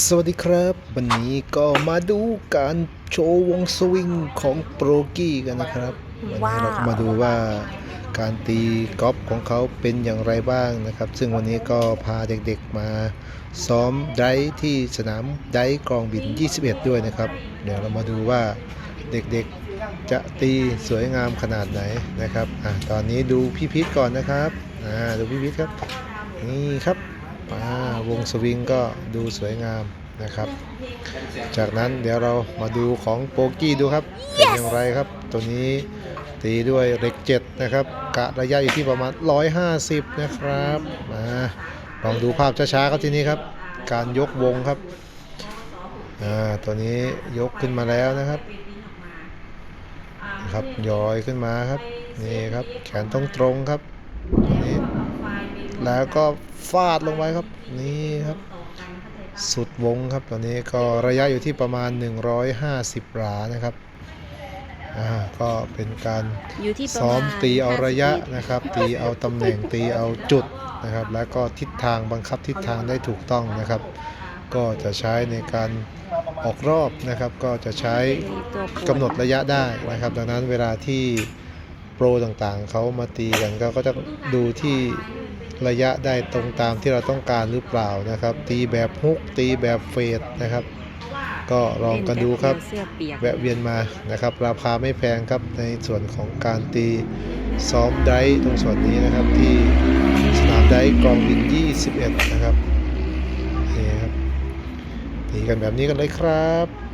สวัสดีครับ วันนี้ก็มาดูการโชว์วงสวิงของโปรกี้กันนะครับ วันนี้เราก็มาดูว่าการตีกอล์ฟของเขาเป็นอย่างไรบ้างนะครับ ซึ่งวันนี้ก็พาเด็กๆมาซ้อมไดที่สนามไดฟ์กองบิน 21 ด้วยนะครับ เดี๋ยวเรามาดูว่าเด็กๆจะตีสวยงามขนาดไหนนะครับอะตอนนี้ดูพี่พิษก่อนนะครับอ่าดูพี่พิษครับ นี่ครับ อ่าวงสวิงก็ดูสวยงามนะครับ จากนั้นเดี๋ยวเรามาดูของโปกี้ดูครับเป็นอย่างไรครับ ตัวนี้ตีด้วยเหล็กเจ็ดนะครับ กะระยะอยู่ที่ประมาณ 150 นะครับมาลองดูภาพช้าๆครับทีนี้ครับ การยกวงครับอ่าตัวนี้ยกขึ้นมาแล้วนะครับนะครับย้อยขึ้นมาครับนี่ครับ แขนตรงตรงๆครับตัวนี้ แล้วก็ฟาดลงไปครับ นี่ครับ สุดวงครับตอนนี้ก็ระยะอยู่ที่ประมาณ 150 หลานะครับอ่าก็เป็นการอยู่ที่ประซ้อมามณตีเอาระยะ50นะครับ ตีเอาตำแหน่งตีเอาจุดนะครับ แล้วก็ทิศทางบังคับทิศทางได้ถูกต้องนะครับ ก็จะใช้ในการออกรอบนะครับ ก็จะใช้มีตัวป่วยกำหนดระยะได้นะครับ ดังนั้นเวลาที่โปรต่างๆเขามาตีกันก็ก็จะดูที่ ระยะได้ตรงตามที่เราต้องการหรือเปล่านะครับ ตีแบบฮุกตีแบบเฟดนะครับ ก็ลองกันดูครับแวะเวียนมานะครับ ราคาไม่แพงครับในส่วนของการตีซ้อมไดฟ์ตรงส่วนนี้นะครับที่สนามไดฟ์กองบิน 21 นะครับนี่ครับตีกันแบบนี้กันเลยครับ